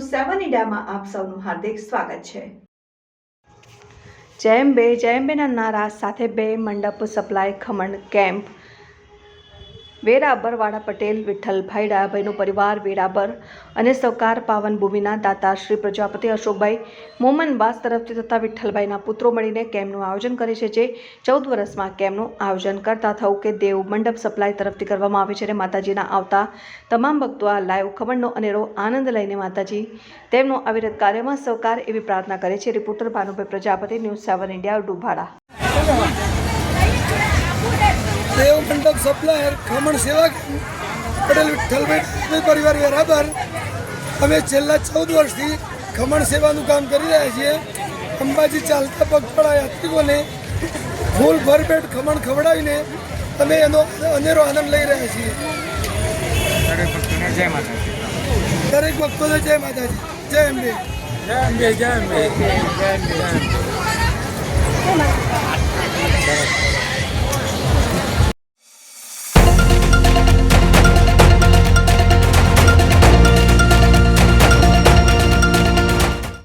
સેવન ઇન્ડિયામાં આપ સૌનું હાર્દિક સ્વાગત છે. જેમ બે જેમ બેના નારા સાથે બે મંડપ સપ્લાય ખમણ કેમ્પ વેરાબર વાડા પટેલ વિઠ્ઠલભાઈ ડાયાભાઈનો પરિવાર વેરાબર અને સહકાર પાવન ભૂમિના દાતા શ્રી પ્રજાપતિ અશોકભાઈ મોમનબાસ તરફથી તથા વિઠ્ઠલભાઈના પુત્રો મળીને કેમ્પનું આયોજન કરે છે જે ચૌદ વર્ષમાં કેમ્પનું આયોજન કરતા થવું કે દેવ મંડપ સપ્લાય તરફથી કરવામાં આવે છે અને માતાજીના આવતા તમામ ભક્તો આ લાઈવ ખબરનો અનેરો આનંદ લઈને માતાજી તેમનો અવિરત કાર્યમાં સહકાર એવી પ્રાર્થના કરે છે. Reporter Bhanubhai Prajapati, news seven India, Dubhada. Dev Mandap supplier khaman સેવા પટેલ વિઠ્ઠલભાઈ પરિવાર બરાબર. અમે છેલ્લા ચૌદ વર્ષથી ખમણ સેવાનું કામ કરી રહ્યા છીએ. અંબાજી ચાલતા પગપાળા યાત્રિકોને ફૂલ ભરપેટ ખમણ ખવડાવીને અમે એનો અનેરો આનંદ લઈ રહ્યા છીએ. દરેક ભક્તોને જય માતાજી. દરેક ભક્તોને જય માતાજી. જય અંબે જય અંબે. જય અંબે જય અંબે.